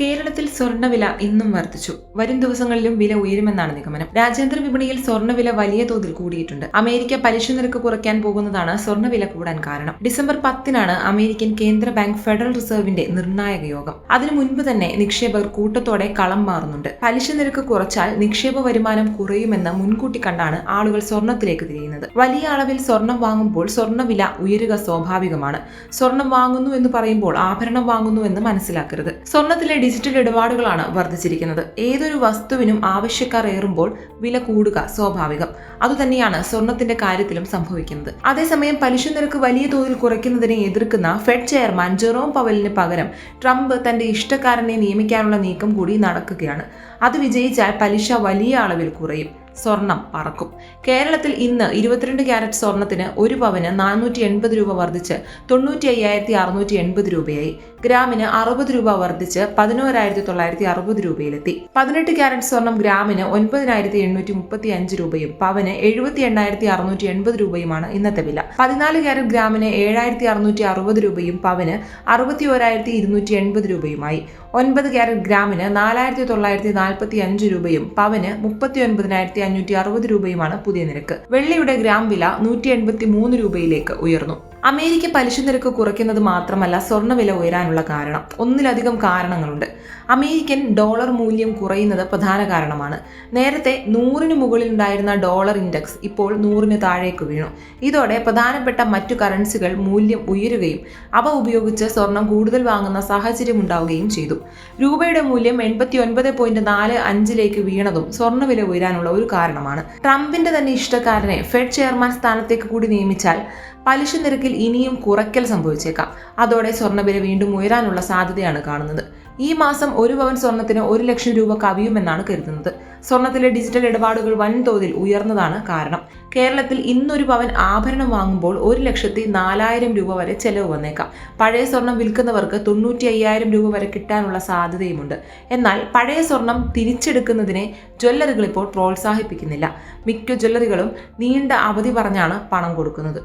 കേരളത്തിൽ സ്വർണവില ഇന്നും വർദ്ധിച്ചു. വരും ദിവസങ്ങളിലും വില ഉയരുമെന്നാണ് നിഗമനം. രാജ്യാന്തര വിപണിയിൽ സ്വർണവില വലിയ തോതിൽ കൂടിയിട്ടുണ്ട്. അമേരിക്ക പലിശ നിരക്ക് കുറയ്ക്കാൻ പോകുന്നതാണ് സ്വർണവില കൂടാൻ കാരണം. ഡിസംബർ പത്തിനാണ് അമേരിക്കൻ കേന്ദ്ര ബാങ്ക് ഫെഡറൽ റിസർവിന്റെ നിർണായക യോഗം. അതിനു മുൻപ് തന്നെ നിക്ഷേപകർ കൂട്ടത്തോടെ കളം മാറുന്നുണ്ട്. പലിശ നിരക്ക് കുറച്ചാൽ നിക്ഷേപ വരുമാനം കുറയുമെന്ന് മുൻകൂട്ടി കണ്ടാണ് ആളുകൾ സ്വർണത്തിലേക്ക് തിരിയുന്നത്. വലിയ അളവിൽ സ്വർണം വാങ്ങുമ്പോൾ സ്വർണവില ഉയരുക സ്വാഭാവികമാണ്. സ്വർണം വാങ്ങുന്നു എന്ന് പറയുമ്പോൾ ആഭരണം വാങ്ങുന്നു എന്ന് മനസ്സിലാക്കരുത്. സ്വർണത്തിലെ ഡിജിറ്റൽ ഇടപാടുകളാണ് വർദ്ധിച്ചിരിക്കുന്നത്. ഏതൊരു വസ്തുവിനും ആവശ്യക്കാർ ഏറുമ്പോൾ വില കൂടുക സ്വാഭാവികം. അതുതന്നെയാണ് സ്വർണത്തിന്റെ കാര്യത്തിലും സംഭവിക്കുന്നത്. അതേസമയം പലിശ നിരക്ക് വലിയ തോതിൽ കുറയ്ക്കുന്നതിനെ എതിർക്കുന്ന ഫെഡ് ചെയർമാൻ ജെറോം പവലിന് പകരം ട്രംപ് തന്റെ ഇഷ്ടക്കാരനെ നിയമിക്കാനുള്ള നീക്കം കൂടി നടക്കുകയാണ്. അത് വിജയിച്ചാൽ പലിശ വലിയ അളവിൽ കുറയും. സ്വർണം പറക്കും. കേരളത്തിൽ ഇന്ന് ഇരുപത്തിരണ്ട് ക്യാരറ്റ് സ്വർണത്തിന് ഒരു പവന് നാനൂറ്റി എൺപത് രൂപ വർദ്ധിച്ച് തൊണ്ണൂറ്റി അയ്യായിരത്തി അറുന്നൂറ്റി എൺപത് രൂപയായി. ഗ്രാമിന് അറുപത് രൂപ വർദ്ധിച്ച് പതിനോരായിരത്തി തൊള്ളായിരത്തി അറുപത് രൂപയിലെത്തി. പതിനെട്ട് ക്യാരറ്റ് സ്വർണം ഗ്രാമിന് ഒൻപതിനായിരത്തി എണ്ണൂറ്റി മുപ്പത്തി അഞ്ച് രൂപയും പവന് എഴുപത്തി എണ്ണായിരത്തി അറുന്നൂറ്റി എൺപത് രൂപയുമാണ് ഇന്നത്തെ വില. പതിനാല് ക്യാരറ്റ് ഗ്രാമിന് ഏഴായിരത്തി അറുന്നൂറ്റി അറുപത് രൂപയും പവന് അറുപത്തി ഓരായിരത്തി ഇരുന്നൂറ്റി എൺപത് രൂപയുമായി. ഒൻപത് ക്യാരറ്റ് ഗ്രാമിന് നാലായിരത്തി തൊള്ളായിരത്തി നാൽപ്പത്തി അഞ്ച് രൂപയും പവന് മുപ്പത്തി ഒൻപതിനായിരത്തി അഞ്ഞൂറ്റി അറുപത് രൂപയുമാണ് പുതിയ നിരക്ക്. വെള്ളിയുടെ ഗ്രാം വില നൂറ്റി എൺപത്തി മൂന്ന് രൂപയിലേക്ക് ഉയർന്നു. അമേരിക്ക പലിശ നിരക്ക് കുറയ്ക്കുന്നത് മാത്രമല്ല സ്വർണവില ഉയരാനുള്ള കാരണം. ഒന്നിലധികം കാരണങ്ങളുണ്ട്. അമേരിക്കൻ ഡോളർ മൂല്യം കുറയുന്നത് പ്രധാന കാരണമാണ്. നേരത്തെ നൂറിന് മുകളിൽ ഉണ്ടായിരുന്ന ഡോളർ ഇൻഡെക്സ് ഇപ്പോൾ നൂറിന് താഴേക്ക് വീണു. ഇതോടെ പ്രധാനപ്പെട്ട മറ്റു കറൻസികൾ മൂല്യം ഉയരുകയും അവ ഉപയോഗിച്ച് സ്വർണം കൂടുതൽ വാങ്ങുന്ന സാഹചര്യം ഉണ്ടാവുകയും ചെയ്തു. രൂപയുടെ മൂല്യം എൺപത്തി ഒൻപത് പോയിന്റ് നാല് അഞ്ചിലേക്ക് വീണതും സ്വർണവില ഉയരാനുള്ള ഒരു കാരണമാണ്. ട്രംപിന്റെ തന്നെ ഇഷ്ടക്കാരനെ ഫെഡ് ചെയർമാൻ സ്ഥാനത്തേക്ക് കൂടി നിയമിച്ചാൽ പലിശ നിരക്കിൽ ഇനിയും കുറയ്ക്കൽ സംഭവിച്ചേക്കാം. അതോടെ സ്വർണവില വീണ്ടും ഉയരാനുള്ള സാധ്യതയാണ് കാണുന്നത്. ഈ മാസം ഒരു പവൻ സ്വർണത്തിന് ഒരു ലക്ഷം രൂപ കവിയുമെന്നാണ് കരുതുന്നത്. സ്വർണത്തിലെ ഡിജിറ്റൽ ഇടപാടുകൾ വൻതോതിൽ ഉയർന്നതാണ് കാരണം. കേരളത്തിൽ ഇന്നൊരു പവൻ ആഭരണം വാങ്ങുമ്പോൾ ഒരു ലക്ഷത്തി നാലായിരം രൂപ വരെ ചെലവ് വന്നേക്കാം. പഴയ സ്വർണം വിൽക്കുന്നവർക്ക് തൊണ്ണൂറ്റി അയ്യായിരം രൂപ വരെ കിട്ടാനുള്ള സാധ്യതയുമുണ്ട്. എന്നാൽ പഴയ സ്വർണം തിരിച്ചെടുക്കുന്നതിനെ ജ്വല്ലറികൾ ഇപ്പോൾ പ്രോത്സാഹിപ്പിക്കുന്നില്ല. മിക്ക ജ്വല്ലറികളും നീണ്ട അവധി പറഞ്ഞാണ് പണം കൊടുക്കുന്നത്.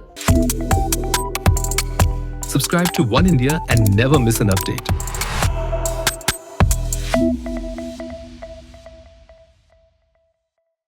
Subscribe to One India and never miss an update.